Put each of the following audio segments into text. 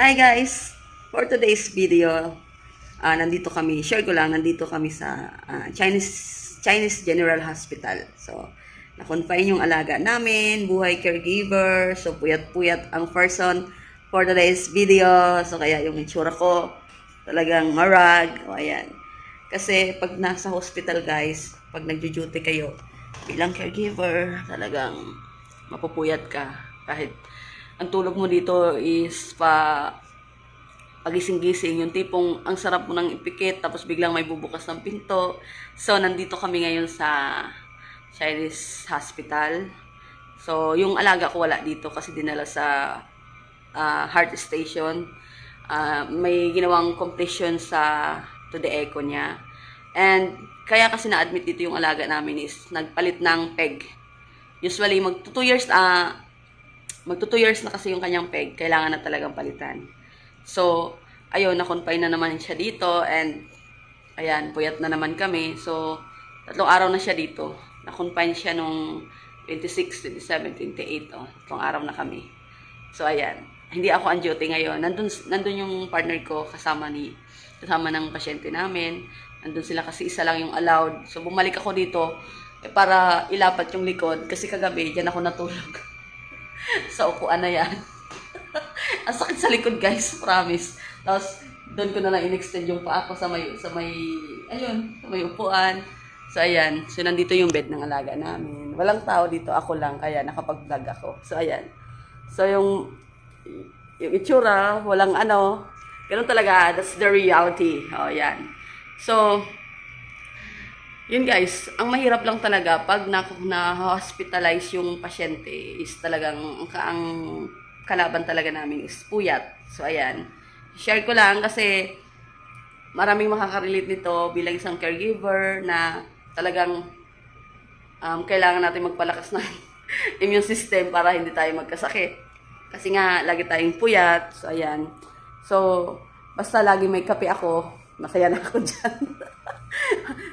Hi guys! For today's video, ah nandito kami, share ko lang, nandito kami sa ah, Chinese Chinese General Hospital. So, na-confine yung alaga namin, buhay caregiver, so puyat-puyat ang person for today's video. So, kaya yung itsura ko, talagang marag. O, ayan. Kasi pag nasa hospital guys, pag nagjo-duty kayo, bilang caregiver, talagang mapupuyat ka. Kahit ang tulog mo dito is pa pagising-gising, yung tipong ang sarap mo nang ipikit, tapos biglang may bubukas ng pinto. So, nandito kami ngayon sa Chinese Hospital. So, yung alaga ko wala dito kasi dinala sa ah, heart station. Ah, may ginawang completion sa to the echo niya. And kaya kasi na-admit dito yung alaga namin is nagpalit ng peg. Usually, mag 2 years, ah, magto 2 years na kasi yung kanyang peg, kailangan na talagang palitan. So, ayun, na-confine na naman siya dito and ayan, puyat na naman kami. So, tatlong araw na siya dito. Na-confine siya nung 26, 27, 28. Oh, tatlong araw na kami. So, ayan. Hindi ako on duty ngayon. Nandun, nandun yung partner ko kasama ni kasama ng pasyente namin. Nandun sila kasi isa lang yung allowed. So, bumalik ako dito eh, para ilapat yung likod. Kasi kagabi, dyan ako natulog. sa upuan na yan. Ang sakit sa likod, guys. Promise. Tapos, doon ko na lang in-extend yung paa ko sa may, sa may, ayun, sa may upuan. So, ayan. So, nandito yung bed ng alaga namin. Walang tao dito. Ako lang. Kaya, nakapag-vlog ako. So, ayan. So, yung, yung itsura, walang ano. Ganun talaga. That's the reality. O, ayan. So, yun guys, ang mahirap lang talaga pag na, na-hospitalize yung pasyente is talagang ang, ang kalaban talaga namin is puyat. So ayan, share ko lang kasi maraming makakarelate nito bilang isang caregiver na talagang um, kailangan natin magpalakas ng immune system para hindi tayo magkasakit. Kasi nga, lagi tayong puyat. So, ayan. So, basta lagi may kape ako, masaya na ako dyan.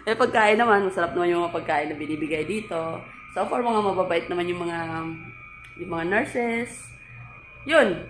Eh, pagkain naman, masarap naman yung mga pagkain na binibigay dito. So, for mga mababait naman yung mga, yung mga nurses. Yun.